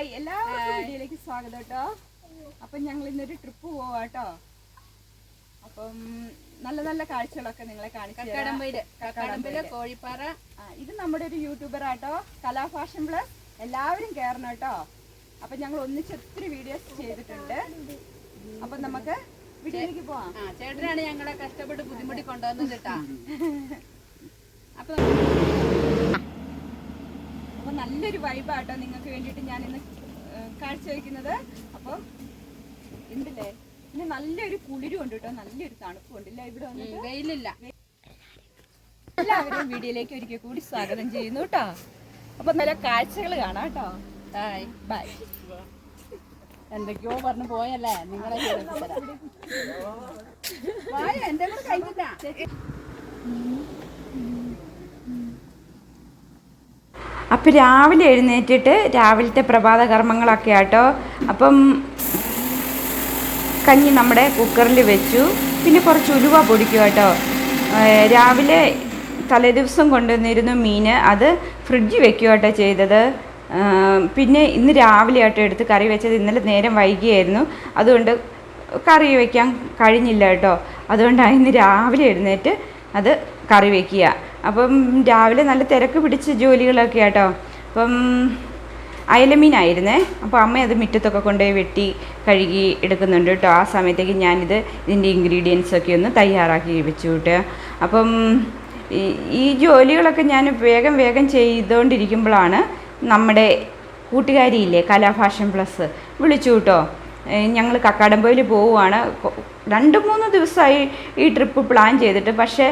Hi എല്ലാവർക്കും വീഡിയോയിലേക്ക് സ്വാഗതം കേട്ടോ. അപ്പം ഞങ്ങൾ ഇന്നൊരു ട്രിപ്പ് പോവാട്ടോ. അപ്പം നല്ല നല്ല കാഴ്ചകളൊക്കെ നിങ്ങളെ കാണിച്ചു കോഴിപ്പാറ. ഇത് നമ്മുടെ ഒരു യൂട്യൂബർ ആട്ടോ. കലാ ഫാഷൻ പ്ലസ് എല്ലാവരും കയറണം കേട്ടോ. അപ്പം ഞങ്ങൾ ഒന്നിച്ച് ഒത്തിരി വീഡിയോസ് ചെയ്തിട്ടുണ്ട്. അപ്പം നമുക്ക് വീഡിയോയിലേക്ക് പോവാം. ചേട്ടനാണ് ഞങ്ങളെ കഷ്ടപ്പെട്ട് ബുദ്ധിമുട്ടി കൊണ്ടുവന്നത് കേട്ടാ. അപ്പം നല്ലൊരു വൈബാട്ടോ നിങ്ങൾക്ക് വേണ്ടിയിട്ട് ഞാൻ ഇന്ന് കാഴ്ചവെക്കുന്നത്. അപ്പം എന്തില്ലേ ഇന്ന് നല്ലൊരു കുളിരും ഉണ്ട് കേട്ടോ. നല്ലൊരു തണുപ്പും ഉണ്ട് ഇല്ല ഇവിടെ വന്നിട്ട് വെയിലില്ല. എല്ലാവരും വീഡിയോയിലേക്ക് ഒരിക്കൽ കൂടി സ്വാഗതം ചെയ്യുന്നു കേട്ടോ. അപ്പൊ നല്ല കാഴ്ചകൾ കാണാം കേട്ടോ. ബൈ ബൈ എന്തൊക്കെയോ പറഞ്ഞു പോയല്ലേ? നിങ്ങളെ എന്തെങ്കിലും വായ, എന്റെ കൂടെ കഴിഞ്ഞില്ല അപ്പം രാവിലെ എഴുന്നേറ്റിട്ട് രാവിലത്തെ പ്രഭാത കർമ്മങ്ങളൊക്കെ ആട്ടോ. അപ്പം കഞ്ഞി നമ്മുടെ കുക്കറിൽ വെച്ചു. പിന്നെ കുറച്ച് ഉലുവ പൊടിക്കും കേട്ടോ രാവിലെ തലേദിവസം കൊണ്ടുവന്നിരുന്നു മീൻ അത് ഫ്രിഡ്ജിൽ വെക്കുക കേട്ടോ ചെയ്തത്. പിന്നെ ഇന്ന് രാവിലെ ആട്ടോ എടുത്ത് കറി വെച്ചത്. ഇന്നലെ നേരം വൈകിയായിരുന്നു. അതുകൊണ്ട് കറി വയ്ക്കാൻ കഴിഞ്ഞില്ല കേട്ടോ അതുകൊണ്ടാണ് ഇന്ന് രാവിലെ എഴുന്നേറ്റ് അത് കറി വയ്ക്കുക അപ്പം രാവിലെ നല്ല തിരക്ക് പിടിച്ച ജോലികളൊക്കെ ആട്ടോ. അപ്പം അയലമീനായിരുന്നേ. അപ്പോൾ അമ്മ അത് മുറ്റത്തൊക്കെ കൊണ്ടുപോയി വെട്ടി കഴുകി എടുക്കുന്നുണ്ട് കേട്ടോ. ആ സമയത്തേക്ക് ഞാനിത് ഇതിന്റെ ഇൻഗ്രീഡിയൻസ് ഒക്കെ ഒന്ന് തയ്യാറാക്കി വെച്ചു കേട്ടോ. അപ്പം ഈ ജോലികളൊക്കെ ഞാൻ വേഗം വേഗം ചെയ്തുകൊണ്ടിരിക്കുമ്പോഴാണ് നമ്മുടെ കൂട്ടുകാരിയില്ലേ കലാഫാഷൻ പ്ലസ് വിളിച്ചു കേട്ടോ. ഞങ്ങൾ കക്കാടംപോയിൽ പോവുകയാണ്. രണ്ട് മൂന്ന് ദിവസമായി ഈ ട്രിപ്പ് പ്ലാൻ ചെയ്തിട്ട്. പക്ഷേ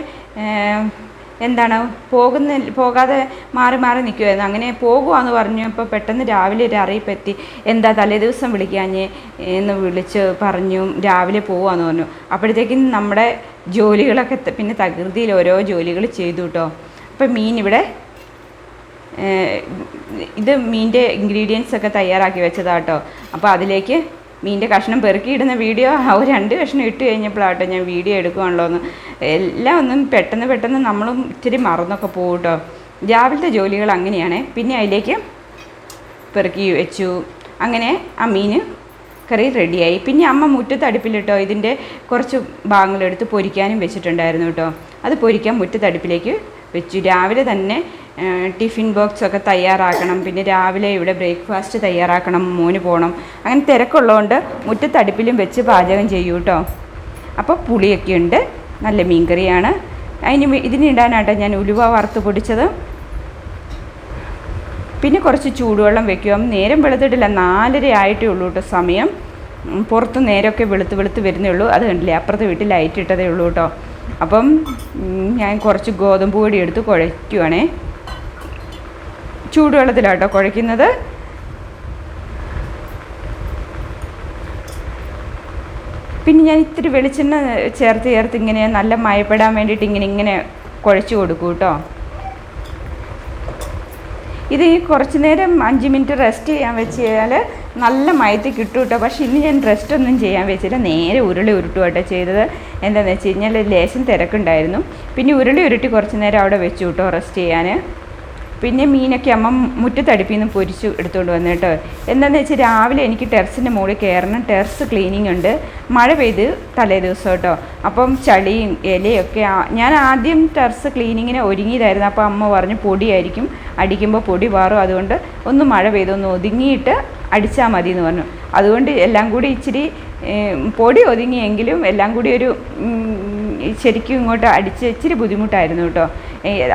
എന്താണ് പോകുന്ന പോകാതെ മാറി മാറി നിൽക്കുമായിരുന്നു അങ്ങനെ പോകുവാന്ന് പറഞ്ഞപ്പോൾ പെട്ടെന്ന് രാവിലെ ഒരു അറിയിപ്പെത്തി. എന്താ തലേ ദിവസം വിളിക്കാഞ്ഞ്? എന്ന് വിളിച്ച് പറഞ്ഞു. രാവിലെ പോവാന്ന് പറഞ്ഞു. അപ്പോഴത്തേക്കും നമ്മുടെ ജോലികളൊക്കെ പിന്നെ തകൃതിയിൽ ഓരോ ജോലികൾ ചെയ്തു കേട്ടോ അപ്പം മീൻ ഇവിടെ ഇത് മീന്റെ ഇൻഗ്രീഡിയൻസ് ഒക്കെ തയ്യാറാക്കി വെച്ചതാട്ടോ അപ്പോൾ അതിലേക്ക് മീന്റെ കഷ്ണം പെറുക്കിയിടുന്ന വീഡിയോ ആ ഒരു രണ്ട് കഷ്ണം ഇട്ട് കഴിഞ്ഞപ്പോഴാട്ടോ ഞാൻ വീഡിയോ എടുക്കുകയാണല്ലോ എന്ന് എല്ലാം ഒന്നും പെട്ടെന്ന് പെട്ടെന്ന് നമ്മളും ഇത്തിരി മറന്നൊക്കെ പോകും കേട്ടോ രാവിലത്തെ ജോലികൾ അങ്ങനെയാണ്. പിന്നെ അതിലേക്ക് പെറുക്കി വെച്ചു. അങ്ങനെ ആ മീൻ കറി റെഡിയായി. പിന്നെ അമ്മ മുറ്റത്ത് അടുപ്പിലിട്ടോ ഇതിന്റെ കുറച്ച് ഭാഗങ്ങളെടുത്ത് പൊരിക്കാനും വെച്ചിട്ടുണ്ടായിരുന്നു കേട്ടോ അത് പൊരിക്കാൻ മുറ്റത്തടുപ്പിലേക്ക് വെച്ചു. രാവിലെ തന്നെ ടിഫിൻ ബോക്സ് ഒക്കെ തയ്യാറാക്കണം. പിന്നെ രാവിലെ ഇവിടെ ബ്രേക്ക്ഫാസ്റ്റ് തയ്യാറാക്കണം മോന് പോകണം അങ്ങനെ തിരക്കുള്ളതുകൊണ്ട് മുറ്റത്തടുപ്പിലും വെച്ച് പാചകം ചെയ്യൂ കേട്ടോ അപ്പോൾ പുളിയൊക്കെ ഉണ്ട്. നല്ല മീൻകറിയാണ്. അതിന് ഇതിനിടാനാട്ടോ ഞാൻ ഉലുവ വറുത്ത് പൊടിച്ചത്. പിന്നെ കുറച്ച് ചൂടുവെള്ളം വെക്കുക നേരം വെളുത്തിട്ടില്ല. നാലര ആയിട്ടേ ഉള്ളൂ കേട്ടോ സമയം. പുറത്ത് നേരമൊക്കെ വെളുത്ത് വെളുത്ത് വരുന്നേ ഉള്ളൂ. അത് കണ്ടില്ലേ? അപ്പുറത്തെ വീട്ടിൽ ലൈറ്റ് ഇട്ടതേ ഉള്ളൂ കേട്ടോ അപ്പം ഞാൻ കുറച്ച് ഗോതമ്പ് പൊടി എടുത്ത് കുഴയ്ക്കുവാണേ. ചൂടുവെള്ളത്തിലാട്ടോ കുഴയ്ക്കുന്നത്. പിന്നെ ഞാൻ ഇത്തിരി വെളിച്ചെണ്ണ ചേർത്ത് ചേർത്ത് ഇങ്ങനെ നല്ല മയപ്പെടാൻ വേണ്ടിയിട്ട് ഇങ്ങനെ ഇങ്ങനെ കുഴച്ച് കൊടുക്കും കേട്ടോ. ഇത് ഈ കുറച്ച് നേരം അഞ്ച് മിനിറ്റ് റെസ്റ്റ് ചെയ്യാൻ വെച്ച് കഴിഞ്ഞാൽ നല്ല മയത്തിൽ കിട്ടും കേട്ടോ. പക്ഷേ ഇന്ന് ഞാൻ റെസ്റ്റ് ഒന്നും ചെയ്യാൻ വെച്ചില്ല. നേരെ ഉരുളി ഉരുട്ടും കേട്ടോ ചെയ്തത്. എന്താണെന്ന് വെച്ച് കഴിഞ്ഞാൽ ലേശം തിരക്കുണ്ടായിരുന്നു. പിന്നെ ഉരുളി ഉരുട്ടി കുറച്ച് നേരം അവിടെ വെച്ചു കേട്ടോ റെസ്റ്റ് ചെയ്യാൻ പിന്നെ മീനൊക്കെ അമ്മ മുറ്റത്തടുപ്പിൽ നിന്ന് പൊരിച്ച് എടുത്തുകൊണ്ട് വന്നു കേട്ടോ എന്താണെന്ന് വെച്ചാൽ രാവിലെ എനിക്ക് ടെറസിന്റെ മുകളിൽ കയറണം ടെറസ് ക്ലീനിങ് ഉണ്ട്. മഴ പെയ്ത് തലേ ദിവസം കേട്ടോ അപ്പം ചളിയും ഇലയൊക്കെ ഞാൻ ആദ്യം ടെറസ് ക്ലീനിങ്ങിനെ ഒരുങ്ങിയതായിരുന്നു. അപ്പോൾ അമ്മ പറഞ്ഞു പൊടിയായിരിക്കും. അടിക്കുമ്പോൾ പൊടി മാറും അതുകൊണ്ട് ഒന്ന് മഴ പെയ്ത് ഒന്ന് ഒതുങ്ങിയിട്ട് അടിച്ചാൽ മതി എന്ന് പറഞ്ഞു. അതുകൊണ്ട് എല്ലാം കൂടി ഇച്ചിരി പൊടി ഒതുങ്ങിയെങ്കിലും എല്ലാം കൂടി ഒരു ശരിക്കും ഇങ്ങോട്ട് അടിച്ച് ഇച്ചിരി ബുദ്ധിമുട്ടായിരുന്നു കേട്ടോ.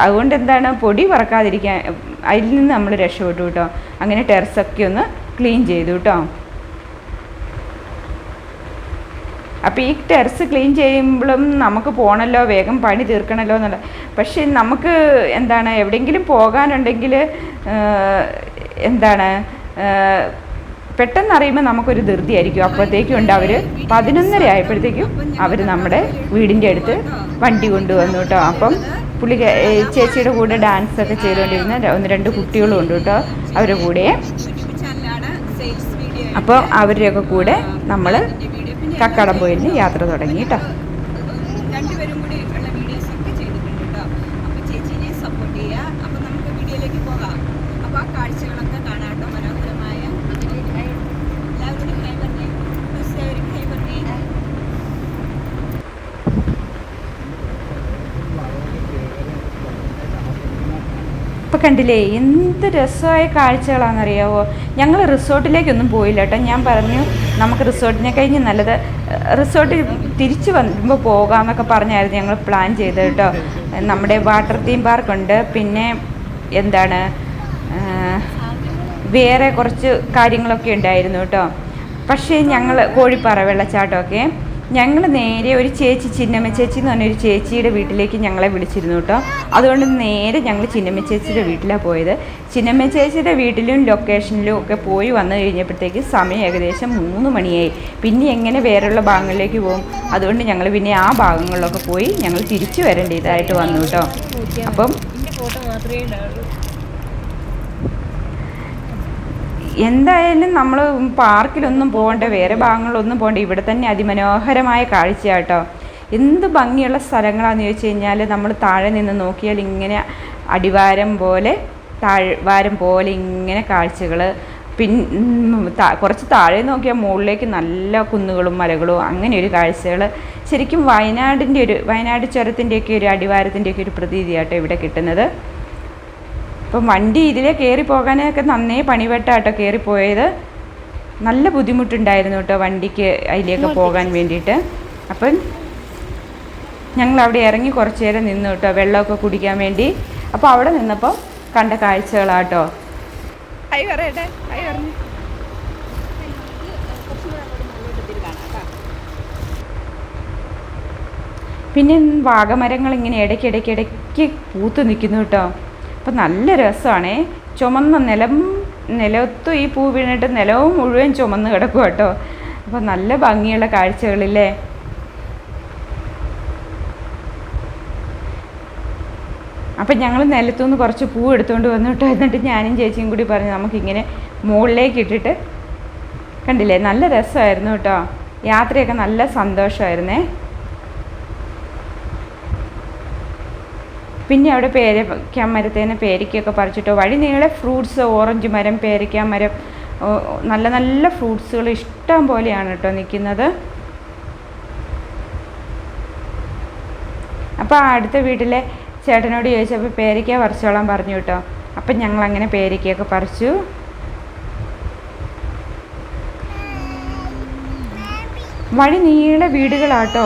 അതുകൊണ്ട് എന്താണ് പൊടി പറക്കാതിരിക്കാൻ അതിൽ നിന്ന് നമ്മൾ രക്ഷപ്പെട്ടു കേട്ടോ. അങ്ങനെ ടെറസൊക്കെ ഒന്ന് ക്ലീൻ ചെയ്തു കേട്ടോ. അപ്പോൾ ഈ ടെറസ് ക്ലീൻ ചെയ്യുമ്പോഴും നമുക്ക് പോകണമല്ലോ വേഗം പണി തീർക്കണമല്ലോ എന്നുള്ള. പക്ഷേ നമുക്ക് എന്താണ് എവിടെയെങ്കിലും പോകാനുണ്ടെങ്കിൽ എന്താണ് പെട്ടെന്ന് അറിയുമ്പോൾ നമുക്കൊരു ധൃതിയായിരിക്കും. അപ്പോഴത്തേക്കും ഉണ്ട് അവർ പതിനൊന്നര ആയപ്പോഴത്തേക്കും അവർ നമ്മുടെ വീടിന്റെ അടുത്ത് വണ്ടി കൊണ്ടുവന്നു കേട്ടോ. അപ്പം പുള്ളി ചേച്ചിയുടെ കൂടെ ഡാൻസ് ഒക്കെ ചെയ്തുകൊണ്ടിരുന്ന ഒന്ന് രണ്ട് കുട്ടികളും ഉണ്ട് കേട്ടോ അവരുടെ കൂടെ. അപ്പോൾ അവരുടെയൊക്കെ കൂടെ നമ്മൾ കക്കടം പോയിന് യാത്ര തുടങ്ങി കേട്ടോ രണ്ടുപേരും കൂടി ഉള്ള വീഡിയോസ് ഒക്കെ ചെയ്തിട്ടുണ്ട് കേട്ടോ അപ്പൊ ചേച്ചീനെ സപ്പോർട്ട് ചെയ്യുക അപ്പൊ നമുക്ക് വീഡിയോയിലേക്ക് പോകാം അപ്പൊ ആ കാഴ്ചകളൊക്കെ കാണാട്ടോ മനോഹരമായ കണ്ടില്ലേ? എന്ത് രസമായ കാഴ്ചകളാണെന്നറിയാവോ? ഞങ്ങൾ റിസോർട്ടിലേക്കൊന്നും പോയില്ല കേട്ടോ. ഞാൻ പറഞ്ഞു നമുക്ക് റിസോർട്ടിനെ കഴിഞ്ഞ് നല്ലത് റിസോർട്ടിൽ തിരിച്ചു വരുമ്പോൾ പോകാമെന്നൊക്കെ പറഞ്ഞായിരുന്നു ഞങ്ങൾ പ്ലാൻ ചെയ്തത് കേട്ടോ. നമ്മുടെ വാട്ടർ തീം പാർക്കുണ്ട്. പിന്നെ എന്താണ് വേറെ കുറച്ച് കാര്യങ്ങളൊക്കെ ഉണ്ടായിരുന്നു കേട്ടോ. പക്ഷേ ഞങ്ങൾ കോഴിപ്പാറ വെള്ളച്ചാട്ടമൊക്കെ ഞങ്ങൾ നേരെ ഒരു ചേച്ചി ചിന്നമ്മ ചേച്ചി എന്ന് പറഞ്ഞ ഒരു ചേച്ചിയുടെ വീട്ടിലേക്ക് ഞങ്ങളെ വിളിച്ചിരുന്നു കേട്ടോ. അതുകൊണ്ട് നേരെ ഞങ്ങൾ ചിന്നമ്മ ചേച്ചിയുടെ വീട്ടിലാണ് പോയത്. ചിന്നമ്മ ചേച്ചിയുടെ വീട്ടിലും ലൊക്കേഷനിലും ഒക്കെ പോയി വന്നു കഴിഞ്ഞപ്പോഴത്തേക്ക് സമയം ഏകദേശം മൂന്ന് മണിയായി. പിന്നെ എങ്ങനെ വേറെയുള്ള ഭാഗങ്ങളിലേക്ക് പോകും? അതുകൊണ്ട് ഞങ്ങൾ പിന്നെ ആ ഭാഗങ്ങളിലൊക്കെ പോയി ഞങ്ങൾ തിരിച്ചു വരേണ്ടതായിട്ട് വന്നു കേട്ടോ. അപ്പം എന്തായാലും നമ്മൾ പാർക്കിലൊന്നും പോകണ്ട വേറെ ഭാഗങ്ങളിലൊന്നും പോകണ്ട. ഇവിടെ തന്നെ അതിമനോഹരമായ കാഴ്ചയാട്ടോ. എന്ത് ഭംഗിയുള്ള സ്ഥലങ്ങളാണെന്ന് ചോദിച്ചു കഴിഞ്ഞാൽ നമ്മൾ താഴെ നിന്ന് നോക്കിയാൽ ഇങ്ങനെ അടിവാരം പോലെ താഴ്വാരം പോലെ ഇങ്ങനെ കാഴ്ചകൾ. പിൻ കുറച്ച് താഴെ നോക്കിയാൽ മുകളിലേക്ക് നല്ല കുന്നുകളും മലകളും അങ്ങനെ ഒരു കാഴ്ചകൾ. ശരിക്കും വയനാടിന്റെ ഒരു വയനാട് ചുരത്തിന്റെയൊക്കെ ഒരു അടിവാരത്തിന്റെയൊക്കെ ഒരു പ്രതീതിയാട്ടോ ഇവിടെ കിട്ടുന്നത്. അപ്പം വണ്ടി ഇതിലെ കയറി പോകാനൊക്കെ നന്നേ പണിവെട്ടാട്ടോ കയറിപ്പോയത് നല്ല ബുദ്ധിമുട്ടുണ്ടായിരുന്നു കേട്ടോ വണ്ടിക്ക് അതിലേക്ക് പോകാൻ വേണ്ടിയിട്ട്. അപ്പം ഞങ്ങൾ അവിടെ ഇറങ്ങി കുറച്ച് നേരം നിന്നു കേട്ടോ വെള്ളമൊക്കെ കുടിക്കാൻ വേണ്ടി. അപ്പോൾ അവിടെ നിന്നപ്പോൾ കണ്ട കാഴ്ചകളാട്ടോ. പറയട്ടെ കൈ പറഞ്ഞു. പിന്നെ വാഗമരങ്ങൾ ഇങ്ങനെ ഇടയ്ക്ക് ഇടയ്ക്ക് ഇടയ്ക്ക് പൂത്ത് നിൽക്കുന്നു കേട്ടോ. അപ്പം നല്ല രസമാണേ. ചുമന്ന നിലം നിലത്തും ഈ പൂ വീണിട്ട് നിലവും മുഴുവൻ ചുമന്ന് കിടക്കും കേട്ടോ അപ്പോൾ നല്ല ഭംഗിയുള്ള കാഴ്ചകളില്ലേ? അപ്പം ഞങ്ങൾ നിലത്തുനിന്ന് കുറച്ച് പൂ എടുത്തുകൊണ്ട് വന്നു കേട്ടോ എന്നിട്ട് ഞാനും ചേച്ചിയും കൂടി പറഞ്ഞു നമുക്കിങ്ങനെ മുകളിലേക്ക് ഇട്ടിട്ട് കണ്ടില്ലേ? നല്ല രസമായിരുന്നു കേട്ടോ യാത്രയൊക്കെ നല്ല സന്തോഷമായിരുന്നേ. പിന്നെ അവിടെ പേരയ്ക്ക മരത്തേനെ പേരയ്ക്കൊക്കെ പറിച്ചിട്ടോ. വഴി നീളെ ഫ്രൂട്ട്സ് ഓറഞ്ച് മരം പേരയ്ക്ക മരം നല്ല നല്ല ഫ്രൂട്ട്സുകൾ ഇഷ്ടം പോലെയാണ് കേട്ടോ നിൽക്കുന്നത് അപ്പോൾ അടുത്ത വീട്ടിലെ ചേട്ടനോട് ചോദിച്ചപ്പോൾ പേരയ്ക്ക പറിച്ചോളാൻ പറഞ്ഞു കേട്ടോ. അപ്പം ഞങ്ങൾ അങ്ങനെ പേരയ്ക്കയൊക്കെ പറിച്ചു. വഴി നീളെ വീടുകളാട്ടോ.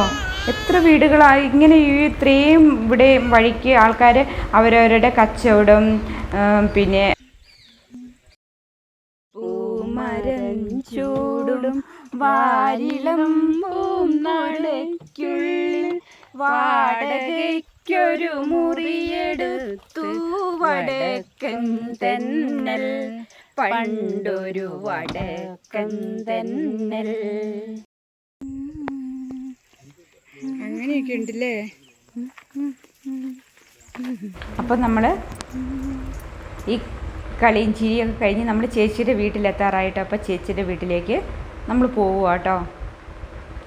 എത്ര വീടുകളായി ഇങ്ങനെ ഈ ഇത്രയും ഇവിടെ വഴിക്ക് ആൾക്കാർ അവരവരുടെ കച്ചവടം പിന്നെ ചൂടും വാരിളം വാടകയ്ക്കൊരു മുറിയെടുത്തു. വടക്കൻ തെന്നൽ പണ്ടൊരു വടക്കൻ തെന്നൽ. അങ്ങനെയൊക്കെ ഉണ്ടല്ലേ? അപ്പം നമ്മൾ ഈ കളിയും ചിരിയൊക്കെ കഴിഞ്ഞ് നമ്മൾ ചേച്ചിയുടെ വീട്ടിലെത്താറായിട്ട് അപ്പോൾ ചേച്ചിയുടെ വീട്ടിലേക്ക് നമ്മൾ പോവുക കേട്ടോ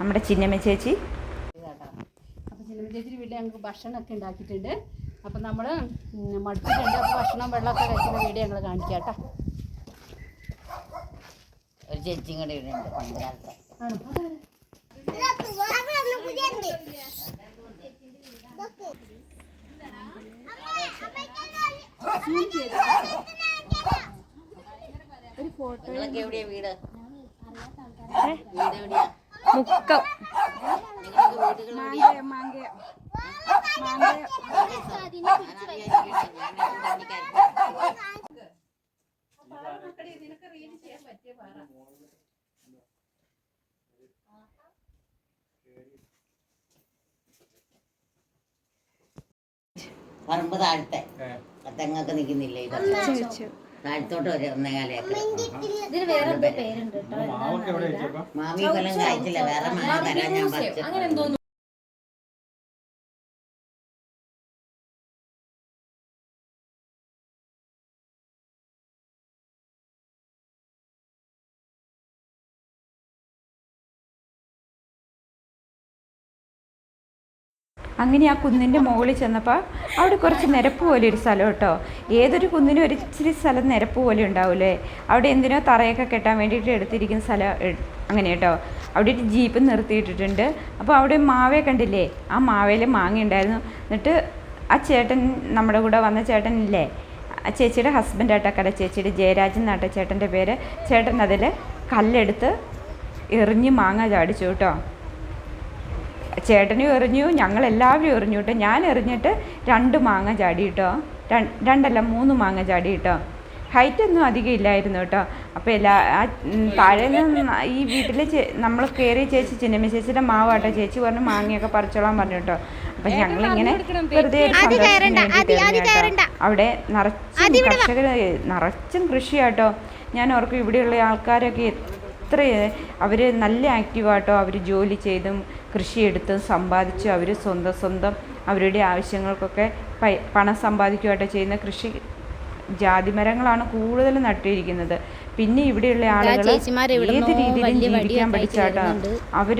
നമ്മുടെ ചിന്നമ്മ ചേച്ചി. അപ്പോൾ ചിന്നമ്മ ചേച്ചിയുടെ വീട്ടിൽ ഞങ്ങൾക്ക് ഭക്ഷണമൊക്കെ ഉണ്ടാക്കിയിട്ടുണ്ട്. അപ്പം നമ്മൾ മടുത്തിട്ടുണ്ട്. അപ്പോൾ ഭക്ഷണം വെള്ളമൊക്കെ കഴിക്കുന്ന വീഡിയോ ഞങ്ങൾ കാണിക്കാം കേട്ടോ. ഒരു ചേച്ചിയും കൂടെ ഇവിടെ ഉണ്ട് പണ്ട് കാലത്ത് ആണോ നിങ്ങളൊക്കെ എവിടെയാ വീട്? മുക്കം. നിങ്ങളൊക്കെ വീടുകൾ എവിടെയാ? പറമ്പ് താഴത്തെ തെങ്ങൊക്കെ നിക്കുന്നില്ലേ താഴ്ത്തോട്ട് താഴത്തോട്ട് ഒരു ഒന്നേകാലയൊക്കെ മാമി കൊല്ലം കായ്ച്ചില്ല വേറെ മാങ്ങ തരാൻ ഞാൻ പറിച്ചു. അങ്ങനെ ആ കുന്നിന്റെ മുകളിൽ ചെന്നപ്പോൾ അവിടെ കുറച്ച് നിരപ്പ് പോലെ ഒരു സ്ഥലം കേട്ടോ. ഏതൊരു കുന്നിനും ഒരു ഇച്ചിരി സ്ഥലം നിരപ്പ് പോലെ ഉണ്ടാവില്ലേ അവിടെ എന്തിനോ തറയൊക്കെ കെട്ടാൻ വേണ്ടിയിട്ട് എടുത്തിരിക്കുന്ന സ്ഥലം അങ്ങനെ കേട്ടോ. അവിടെ ഒരു ജീപ്പ് നിർത്തിയിട്ടിട്ടുണ്ട്. അപ്പോൾ അവിടെ മാവേ കണ്ടില്ലേ? ആ മാവേൽ മാങ്ങ ഉണ്ടായിരുന്നു. എന്നിട്ട് ആ ചേട്ടൻ നമ്മുടെ കൂടെ വന്ന ചേട്ടനില്ലേ? ആ ചേച്ചിയുടെ ഹസ്ബൻഡ് ആട്ടോ കല ചേച്ചിയുടെ ജയരാജൻ എന്നാട്ടോ ചേട്ടന്റെ പേര്. ചേട്ടൻ അതിൽ കല്ലെടുത്ത് എറിഞ്ഞ് മാങ്ങ ചാടിച്ചു കേട്ടോ. ചേട്ടനും എറിഞ്ഞു ഞങ്ങളെല്ലാവരും എറിഞ്ഞു കേട്ടോ. ഞാൻ എറിഞ്ഞിട്ട് രണ്ട് മാങ്ങ ചാടി കേട്ടോ. രണ്ട് രണ്ടല്ല മൂന്ന് മാങ്ങ ചാടി കേട്ടോ. ഹൈറ്റ് ഒന്നും അധികം ഇല്ലായിരുന്നു കേട്ടോ. അപ്പോൾ എല്ലാ താഴെ നിന്ന് ഈ വീട്ടിൽ ചേ നമ്മൾ കയറിയ ചേച്ചി ചിന്നമ്മ ചേച്ചിയുടെ മാവാട്ടോ. ചേച്ചി പറഞ്ഞു മാങ്ങയൊക്കെ പറിച്ചോളാൻ പറഞ്ഞു കേട്ടോ. അപ്പം ഞങ്ങളിങ്ങനെ വെറുതെ. അവിടെ നിറച്ചും കർഷകർ നിറച്ചും കൃഷിയാട്ടോ. ഞാൻ ഓർക്കും ഇവിടെയുള്ള ആൾക്കാരൊക്കെ എത്ര അവർ നല്ല ആക്റ്റീവാട്ടോ അവർ ജോലി ചെയ്തും കൃഷിയെടുത്തും സമ്പാദിച്ച് അവർ സ്വന്തം സ്വന്തം അവരുടെ ആവശ്യങ്ങൾക്കൊക്കെ പൈ പണം സമ്പാദിക്കുകയായിട്ട് ചെയ്യുന്ന കൃഷി ജാതിമരങ്ങളാണ് കൂടുതൽ നട്ടിരിക്കുന്നത്. പിന്നെ ഇവിടെയുള്ള ആളുകൾ ഏത് രീതിയിലും ജീവിക്കാൻ പഠിച്ചാട്ടാ. അവർ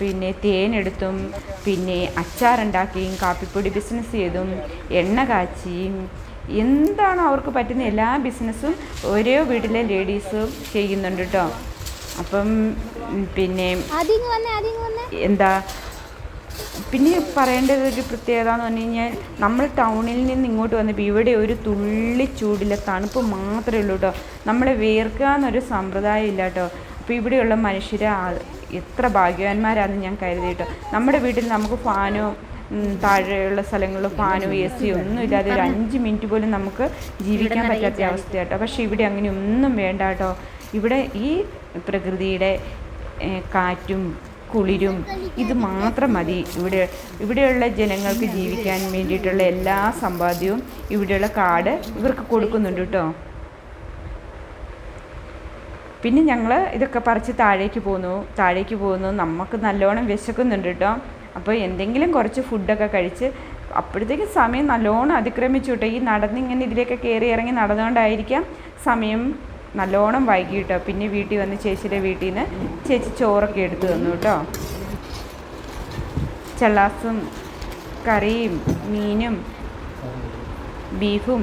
പിന്നെ തേനെടുത്തും പിന്നെ അച്ചാറുണ്ടാക്കിയും കാപ്പിപ്പൊടി ബിസിനസ് ചെയ്തും എണ്ണ കാച്ചിയും എന്താണോ അവർക്ക് പറ്റുന്ന എല്ലാ ബിസിനസ്സും ഓരോ വീട്ടിലെ ലേഡീസും ചെയ്യുന്നുണ്ട് കേട്ടോ അപ്പം പിന്നെ എന്താ പിന്നെ പറയേണ്ടത് ഒരു പ്രത്യേകത എന്ന് പറഞ്ഞു കഴിഞ്ഞാൽ നമ്മൾ ടൗണിൽ നിന്ന് ഇങ്ങോട്ട് വന്നപ്പോൾ ഇവിടെ ഒരു തുള്ളി ചൂടില്ല തണുപ്പ് മാത്രമേ ഉള്ളൂ കേട്ടോ നമ്മളെ വേർക്കുക എന്നൊരു സമ്പ്രദായം ഇല്ല കേട്ടോ അപ്പോൾ ഇവിടെയുള്ള മനുഷ്യരെ എത്ര ഭാഗ്യവാന്മാരാണെന്ന് ഞാൻ കരുതി കേട്ടോ നമ്മുടെ വീട്ടിൽ നമുക്ക് ഫാനോ താഴെയുള്ള സ്ഥലങ്ങളിൽ ഫാനോ എ സിയോ ഒന്നും ഇല്ലാതെ ഒരു അഞ്ച് മിനിറ്റ് പോലും നമുക്ക് ജീവിക്കാൻ പറ്റാത്ത അവസ്ഥയാട്ടോ പക്ഷേ ഇവിടെ അങ്ങനെ ഒന്നും വേണ്ട കേട്ടോ ഇവിടെ ഈ പ്രകൃതിയുടെ കാറ്റും കുളിരും ഇത് മാത്രം മതി. ഇവിടെ ഇവിടെയുള്ള ജനങ്ങൾക്ക് ജീവിക്കാൻ വേണ്ടിയിട്ടുള്ള എല്ലാ സമ്പാദ്യവും ഇവിടെയുള്ള കാട് ഇവർക്ക് കൊടുക്കുന്നുണ്ട് കേട്ടോ. പിന്നെ ഞങ്ങൾ ഇതൊക്കെ പറിച്ച് താഴേക്ക് പോന്നു. താഴേക്ക് പോകുന്നു നമുക്ക് നല്ലോണം വിശക്കുന്നുണ്ട് കേട്ടോ. അപ്പോൾ എന്തെങ്കിലും കുറച്ച് ഫുഡൊക്കെ കഴിച്ച് അപ്പോഴത്തേക്കും സമയം നല്ലോണം അതിക്രമിച്ചു കേട്ടോ. ഈ നടന്നിങ്ങനെ ഇതിലേക്ക് കയറി ഇറങ്ങി നടന്നുകൊണ്ടായിരിക്കാം സമയം നല്ലോണം വൈകി കേട്ടോ പിന്നെ വീട്ടിൽ വന്ന് ചേച്ചിയുടെ വീട്ടിൽ നിന്ന് ചേച്ചി ചോറൊക്കെ എടുത്തു തന്നു കേട്ടോ. ചള്ളാസും കറിയും മീനും ബീഫും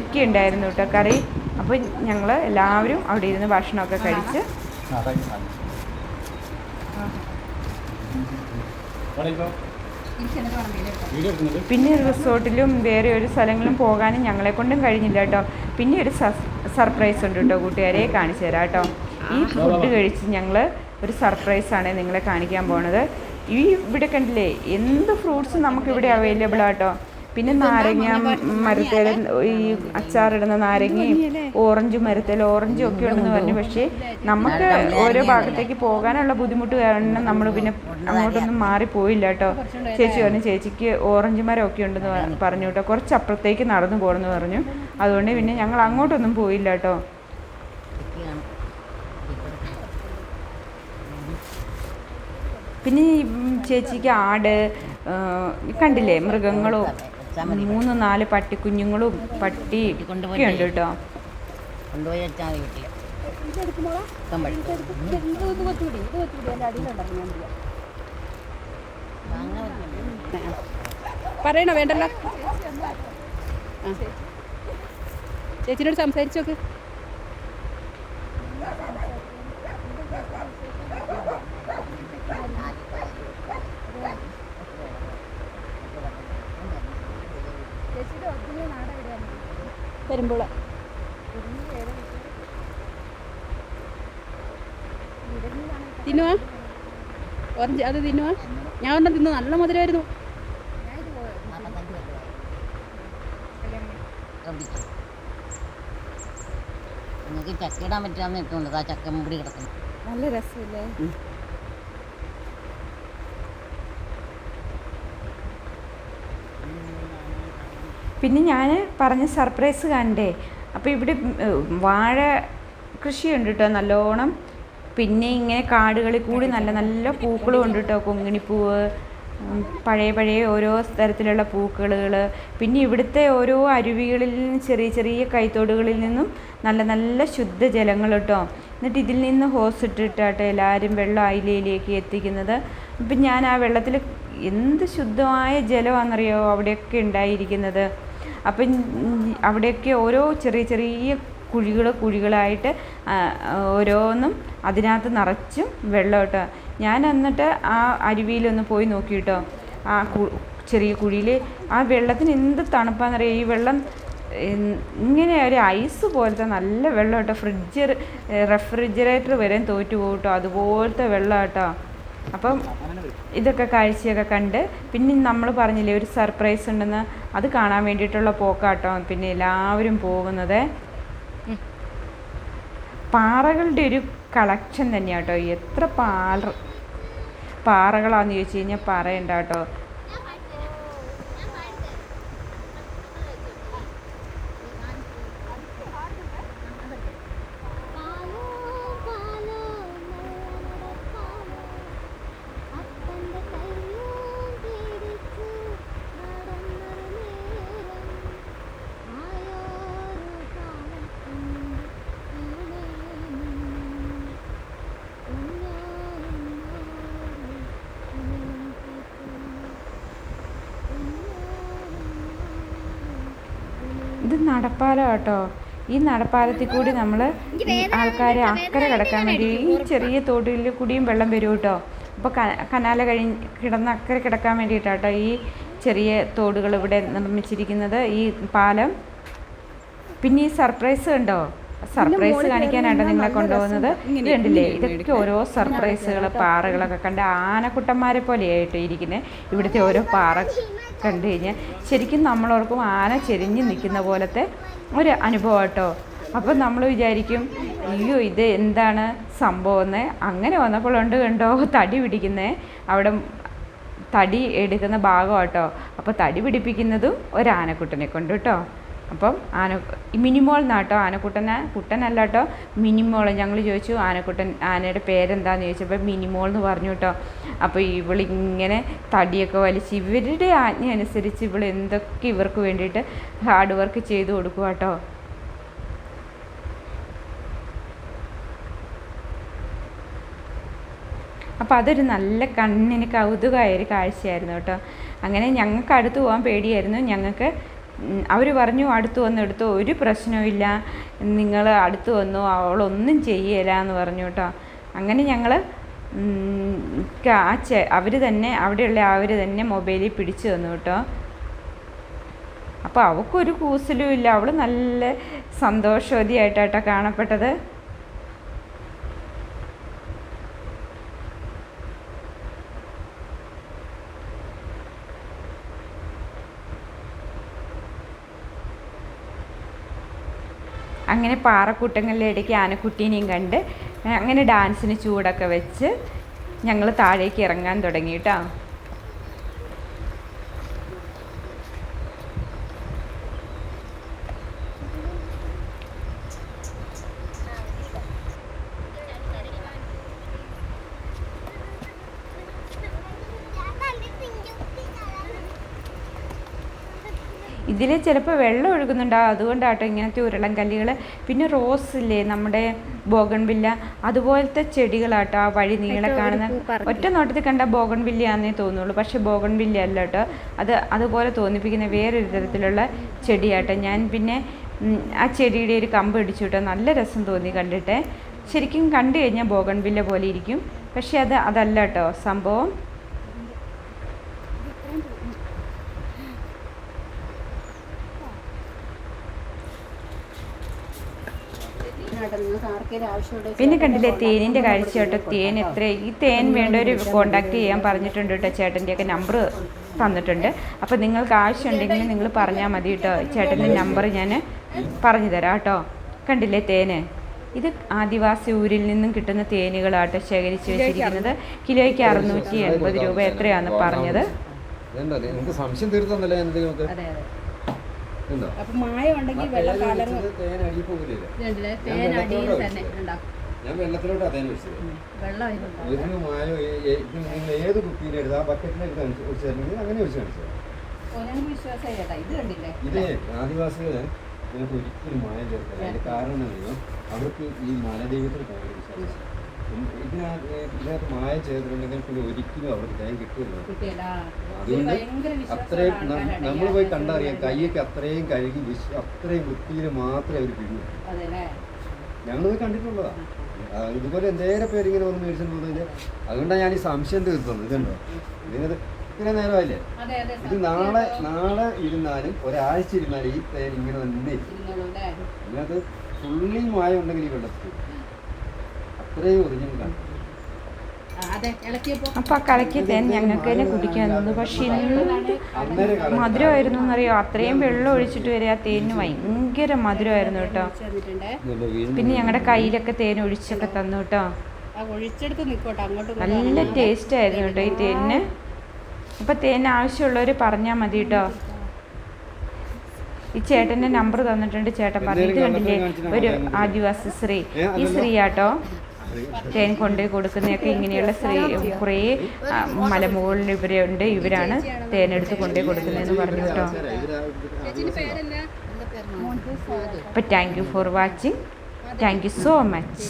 ഒക്കെ ഉണ്ടായിരുന്നു കേട്ടോ കറി. അപ്പോൾ ഞങ്ങൾ എല്ലാവരും അവിടെ ഇരുന്ന് ഭക്ഷണമൊക്കെ കഴിച്ച് പിന്നെ റിസോർട്ടിലും വേറെ ഒരു സ്ഥലങ്ങളും പോകാനും ഞങ്ങളെ കൊണ്ടും കഴിഞ്ഞില്ല കേട്ടോ. പിന്നെ ഒരു സർപ്രൈസ് ഉണ്ട് കേട്ടോ കൂട്ടുകാരെ കാണിച്ചു തരാം കേട്ടോ. ഈ ഫുഡ് കഴിച്ച് ഞങ്ങൾ ഒരു സർപ്രൈസാണ് നിങ്ങളെ കാണിക്കാൻ പോണത്. ഈ ഇവിടെ കണ്ടില്ലേ എന്ത് ഫ്രൂട്ട്സ് നമുക്കിവിടെ അവൈലബിൾ ആട്ടോ പിന്നെ നാരങ്ങ മരത്തിൽ ഈ അച്ചാറിടുന്ന നാരങ്ങയും ഓറഞ്ച് മരത്തിൽ ഓറഞ്ചും ഒക്കെ ഉണ്ടെന്ന് പറഞ്ഞു. പക്ഷേ നമുക്ക് ഓരോ ഭാഗത്തേക്ക് പോകാനുള്ള ബുദ്ധിമുട്ട് കാരണം നമ്മൾ പിന്നെ അങ്ങോട്ടൊന്നും മാറിപ്പോയില്ല കേട്ടോ. ചേച്ചി പറഞ്ഞു ചേച്ചിക്ക് ഓറഞ്ച് മരം ഒക്കെ ഉണ്ടെന്ന് പറഞ്ഞു കേട്ടോ. കുറച്ച് അപ്പുറത്തേക്ക് നടന്നു പോകണമെന്ന് പറഞ്ഞു. അതുകൊണ്ട് പിന്നെ ഞങ്ങൾ അങ്ങോട്ടൊന്നും പോയില്ല കേട്ടോ. പിന്നെ ഈ ചേച്ചിക്ക് ആട് കണ്ടില്ലേ മൃഗങ്ങളും? മൂന്ന് നാല് പട്ടിക്കുഞ്ഞുങ്ങളും പട്ടി ഒക്കെ ഉണ്ട് കേട്ടോ. കൊണ്ടുപോയി വെച്ചാൽ പറയണോ വേണ്ടല്ലോ. ചേച്ചിനോട് സംസാരിച്ചു പെരുമ്പോള തിന്നുവാ? ഓറഞ്ച് അത് തിന്നുവാ? ഞാൻ ഒരെണ്ണം തിന്നു നല്ല മധുരമായിരുന്നു. നിങ്ങൾക്ക് ചക്ക ഇടാൻ പറ്റാന്ന് ഇട്ടുണ്ട് ആ ചക്ക കിടക്കുന്നു നല്ല രസമില്ലേ? പിന്നെ ഞാൻ പറഞ്ഞ സർപ്രൈസ് കണ്ടേ. അപ്പോൾ ഇവിടെ വാഴ കൃഷിയുണ്ട് കേട്ടോ നല്ലോണം. പിന്നെ ഇങ്ങനെ കാടുകളിൽ കൂടി നല്ല നല്ല പൂക്കളും ഉണ്ട് കേട്ടോ കൊങ്ങിണിപ്പൂവ് പഴയ പഴയ ഓരോ തരത്തിലുള്ള പൂക്കളുകൾ പിന്നെ ഇവിടുത്തെ ഓരോ അരുവികളിൽ നിന്ന് ചെറിയ ചെറിയ കൈത്തോടുകളിൽ നിന്നും നല്ല നല്ല ശുദ്ധജലങ്ങൾ കേട്ടോ എന്നിട്ട് ഇതിൽ നിന്ന് ഹോസ് ഇട്ടിട്ടാട്ടോ എല്ലാവരും വെള്ളം അയിലയിലേക്ക് എത്തിക്കുന്നത്. അപ്പം ഞാൻ ആ വെള്ളത്തിൽ എന്ത് ശുദ്ധമായ ജലമാണെന്നറിയോ? അവിടെയൊക്കെ ഉണ്ടായിരിക്കുന്നത്. അപ്പം അവിടെയൊക്കെ ഓരോ ചെറിയ ചെറിയ കുഴികൾ കുഴികളായിട്ട് ഓരോന്നും അതിനകത്ത് നിറച്ചും വെള്ളം കേട്ടോ ഞാൻ എന്നിട്ട് ആ അരുവിയിലൊന്ന് പോയി നോക്കി കേട്ടോ ആ ചെറിയ കുഴിയിൽ ആ വെള്ളത്തിന് എന്ത് തണുപ്പാണെന്നറിയാം ഈ വെള്ളം ഇങ്ങനെ ഒരു ഐസ് പോലത്തെ നല്ല വെള്ളം കേട്ടോ ഫ്രിഡ്ജ് റെഫ്രിജറേറ്റർ വരെ തോറ്റു പോകും അതുപോലത്തെ വെള്ളം കേട്ടോ അപ്പം ഇതൊക്കെ കാഴ്ചയൊക്കെ കണ്ട് പിന്നെ നമ്മൾ പറഞ്ഞില്ലേ ഒരു സർപ്രൈസ് ഉണ്ടെന്ന് അത് കാണാൻ വേണ്ടിയിട്ടുള്ള പോക്കാട്ടോ. പിന്നെ എല്ലാവരും പോകുന്നത്. പാറകളുടെ ഒരു കളക്ഷൻ തന്നെയാട്ടോ. എത്ര പാറ പാറകളാന്ന് ചോദിച്ചു കഴിഞ്ഞാൽ പറയണ്ട കേട്ടോ പാലോ പാലോ നടപ്പാലോ അപ്പന്റെ കയ്യും പിടിച്ചു നടന്നൊരു നേരം ആയോരു കാലത്തുണ്ട് ഇവിടെ ഇത് നടപ്പാലം കേട്ടോ ഈ നടപ്പാലത്തിൽ കൂടി നമ്മൾ ആൾക്കാരെ അക്കരെ കിടക്കാൻ വേണ്ടി ഈ ചെറിയ തോട്ടിൽ കൂടിയും വെള്ളം വരും കേട്ടോ. അപ്പോൾ കനാല കഴിഞ്ഞ് കിടന്ന് അക്കരെ കിടക്കാൻ വേണ്ടിയിട്ടാട്ടോ ഈ ചെറിയ തോടുകൾ ഇവിടെ നിർമ്മിച്ചിരിക്കുന്നത് ഈ പാലം. പിന്നെ ഈ സർപ്രൈസ് കണ്ടോ? സർപ്രൈസ് കാണിക്കാനായിട്ട് നിങ്ങളെ കൊണ്ടുപോകുന്നത്. ഇതുണ്ടല്ലേ? കണ്ടില്ലേ ഇതൊക്കെ ഓരോ സർപ്രൈസുകൾ പാറകളൊക്കെ കണ്ട് ആനക്കുട്ടന്മാരെ പോലെയായിട്ട് ഇരിക്കുന്നത് ഇവിടുത്തെ ഓരോ പാറ കണ്ടു കഴിഞ്ഞാൽ ശരിക്കും നമ്മളോർക്കും ആന ചെരിഞ്ഞ് നിൽക്കുന്ന പോലത്തെ ഒരു അനുഭവം കേട്ടോ. അപ്പം നമ്മൾ വിചാരിക്കും അയ്യോ ഇത് എന്താണ് സംഭവം എന്ന് അങ്ങനെ വന്നപ്പോഴുണ്ട് കണ്ടോ തടി പിടിക്കുന്നത് അവിടെ തടി എടുക്കുന്ന ഭാഗം കേട്ടോ. അപ്പോൾ തടി പിടിപ്പിക്കുന്നതും ഒരു ആനക്കുട്ടനെ കൊണ്ട് കേട്ടോ. അപ്പം ആന മിനിമോൾ എന്നാട്ടോ ആനക്കുട്ടനെ കുട്ടനല്ല കേട്ടോ മിനിമോൾ. ഞങ്ങൾ ചോദിച്ചു ആനക്കുട്ടൻ ആനയുടെ പേരെന്താന്ന് ചോദിച്ചപ്പോൾ മിനിമോൾ എന്ന് പറഞ്ഞു കേട്ടോ അപ്പോൾ ഇവളിങ്ങനെ തടിയൊക്കെ വലിച്ച് ഇവരുടെ ആജ്ഞ അനുസരിച്ച് ഇവൾ എന്തൊക്കെ ഇവർക്ക് വേണ്ടിയിട്ട് ഹാർഡ് വർക്ക് ചെയ്ത് കൊടുക്കുക കേട്ടോ അപ്പോൾ അതൊരു നല്ല കണ്ണിന് കൗതുകമായ ഒരു കാഴ്ചയായിരുന്നു കേട്ടോ അങ്ങനെ ഞങ്ങൾക്ക് അടുത്ത് പോകാൻ പേടിയായിരുന്നു. ഞങ്ങൾക്ക് അവർ പറഞ്ഞു അടുത്ത് വന്ന് എടുത്തോ ഒരു പ്രശ്നവുമില്ല നിങ്ങൾ അടുത്ത് വന്നു അവളൊന്നും ചെയ്യല എന്ന് പറഞ്ഞു കേട്ടോ. അങ്ങനെ ഞങ്ങൾ ആ അവർ തന്നെ അവിടെയുള്ള അവർ തന്നെ മൊബൈലിൽ പിടിച്ചു തന്നു കേട്ടോ. അപ്പോൾ അവൾക്കൊരു കൂസലും ഇല്ല. അവൾ നല്ല സന്തോഷവതിയായിട്ടാട്ടോ കാണപ്പെട്ടത്. അങ്ങനെ പാറക്കൂട്ടങ്ങളുടെ ഇടയ്ക്ക് ആനക്കുട്ടീനെയും കണ്ട് അങ്ങനെ ഡാൻസിന് ചൂടൊക്കെ വെച്ച് ഞങ്ങൾ താഴേക്ക് ഇറങ്ങാൻ തുടങ്ങി കേട്ടോ. ഇതിൽ ചിലപ്പോൾ വെള്ളം ഒഴുകുന്നുണ്ടാവും അതുകൊണ്ടാട്ടോ ഇങ്ങനത്തെ ഉരുളൻ കല്ലുകൾ പിന്നെ റോസ് ഇല്ലേ നമ്മുടെ ബോഗൺവില്ല. അതുപോലത്തെ ചെടികളാട്ടോ ആ വഴി നീളെ കാണുന്ന. ഒറ്റ നോട്ടത്തിൽ കണ്ട ബോഗൺവില്ലയാണെന്നേ തോന്നുള്ളൂ. പക്ഷെ ബോഗൺവില്ല അല്ല കേട്ടോ അത് അതുപോലെ തോന്നിപ്പിക്കുന്ന വേറൊരു തരത്തിലുള്ള ചെടിയാട്ടോ ഞാൻ. പിന്നെ ആ ചെടിയുടെ ഒരു കമ്പ് ഇടിച്ചു കേട്ടോ നല്ല രസം തോന്നി കണ്ടിട്ട്. ശരിക്കും കണ്ടു കഴിഞ്ഞാൽ ബോഗൺവില്ല പോലെ ഇരിക്കും. പക്ഷെ അത് അതല്ല കേട്ടോ സംഭവം നിങ്ങൾക്ക് ആർക്കെങ്കിലും ആവശ്യമുണ്ടെങ്കിൽ പിന്നെ കണ്ടില്ലേ തേനിന്റെ കാഴ്ച കേട്ടോ തേൻ എത്ര ഈ തേൻ വേണ്ടവർ കോണ്ടാക്ട് ചെയ്യാൻ പറഞ്ഞിട്ടുണ്ട് കേട്ടോ ചേട്ടന്റെയൊക്കെ നമ്പർ തന്നിട്ടുണ്ട്. അപ്പോൾ നിങ്ങൾക്ക് ആവശ്യമുണ്ടെങ്കിൽ നിങ്ങൾ പറഞ്ഞാൽ മതി കേട്ടോ. ചേട്ടന്റെ നമ്പർ ഞാൻ പറഞ്ഞു തരാം കേട്ടോ. കണ്ടില്ലേ തേന്? ഇത് ആദിവാസി ഊരിൽ നിന്നും കിട്ടുന്ന തേനുകളാട്ടോ ശേഖരിച്ച് വെച്ചിരിക്കുന്നത്. കിലോയ്ക്ക് അറുന്നൂറ്റി എൺപത് രൂപ എത്രയാണെന്ന് പറഞ്ഞത്. എന്താ നിങ്ങൾക്ക് സംശയം തീർത്തന്നല്ലേ എന്തെങ്കിലുമൊക്കെ അതെ അതെ ഉണ്ടോ അപ്പം മായം ഉണ്ടെങ്കിൽ വെള്ളം കലർന്ന് തേൻ അടിയിൽ പോകില്ല ഇതുണ്ടല്ലേ തന്നെ ഞാൻ വെള്ളത്തിലോട്ട് അതേ ഒരു മായോ നിങ്ങൾ ഏത് ആ ബക്കറ്റിലെടുത്ത് ഒഴിച്ചു തരണമെങ്കിൽ അങ്ങനെ ഒഴിച്ചു ഞങ്ങൾക്ക് ഇത് കണ്ടില്ലേ? ഇത് ആദിവാസികൾ ഇതിനകത്ത് ഒരിക്കലും മായം ചേർക്കില്ല അതിന്റെ കാരണം എന്താണെന്നോ അവർക്ക് ഈ മലദൈവത്തിൽ ഭയങ്കര വിശ്വാസം ഇതിനകത്ത് ഇതിനകത്ത് മായം ചേർത്തിട്ടുണ്ടെങ്കിൽ പിന്നെ ഒരിക്കലും അവർക്ക് ജയം കിട്ടില്ല അതുകൊണ്ട് അത്രയും നമ്മൾ പോയി കണ്ടറിയാം കൈയൊക്കെ അത്രയും കഴുകി വിശ്വ അത്രയും വൃത്തിയിൽ മാത്രമേ അവർ അല്ലേ ഞങ്ങൾ പോയി കണ്ടിട്ടുള്ളതാ. ഇതുപോലെ എന്തേരം പേരിങ്ങനെ വന്ന് മേടിച്ചിട്ട് അതുകൊണ്ടാണ് ഞാൻ ഈ സംശയം തീർത്തത്. ഇതുണ്ടോ? ഇതിനത് ഇത്രയും നേരമല്ലേ ഇത് നാളെ നാളെ ഇരുന്നാലും ഒരാഴ്ച ഇരുന്നാലും ഈ പേര് ഇങ്ങനെ തന്നെ ഇതിനകത്ത് ഫുള്ളി തുള്ളി മായ ഉണ്ടെങ്കിൽ ഈ വെള്ളത്തിൽ അത്രയും ഒറിജിനലാണ് ആ, അതെ ഇളക്കിയപ്പോ അപ്പം ആ കലക്കിയ തേൻ ഞങ്ങൾക്ക് തന്നെ കുടിക്കാൻ തന്നു. പക്ഷെ ഇന്ന് മധുരമായിരുന്നു എന്നറിയോ? അത്രയും വെള്ളം ഒഴിച്ചിട്ട് വരെ ആ തേനിന് ഭയങ്കര മധുരമായിരുന്നു കേട്ടോ. പിന്നെ ഞങ്ങളുടെ കയ്യിലൊക്കെ തേൻ ഒഴിച്ചൊക്കെ തന്നു കേട്ടോ. നല്ല ടേസ്റ്റ് ആയിരുന്നു കേട്ടോ ഈ തേനിന്. അപ്പം തേൻ ആവശ്യമുള്ളവർ പറഞ്ഞാൽ മതി കേട്ടോ. ഈ ചേട്ടന്റെ നമ്പർ തന്നിട്ടുണ്ട് ചേട്ടൻ പറഞ്ഞു ഇത് കണ്ടില്ലേ? ഒരു ആദിവാസി സ്ത്രീ. ഈ സ്ത്രീ ആട്ടോ തേൻ കൊണ്ട് കൊടുക്കുന്നതൊക്കെ ഇങ്ങനെയുള്ള സ്ത്രീ കുറേ മലമുകളിൽ ഇവരുണ്ട്. ഇവരാണ് തേനെടുത്ത് കൊണ്ടുപോയി കൊടുക്കുന്നതെന്ന് പറഞ്ഞു കേട്ടോ. അപ്പം thank you for watching thank you so much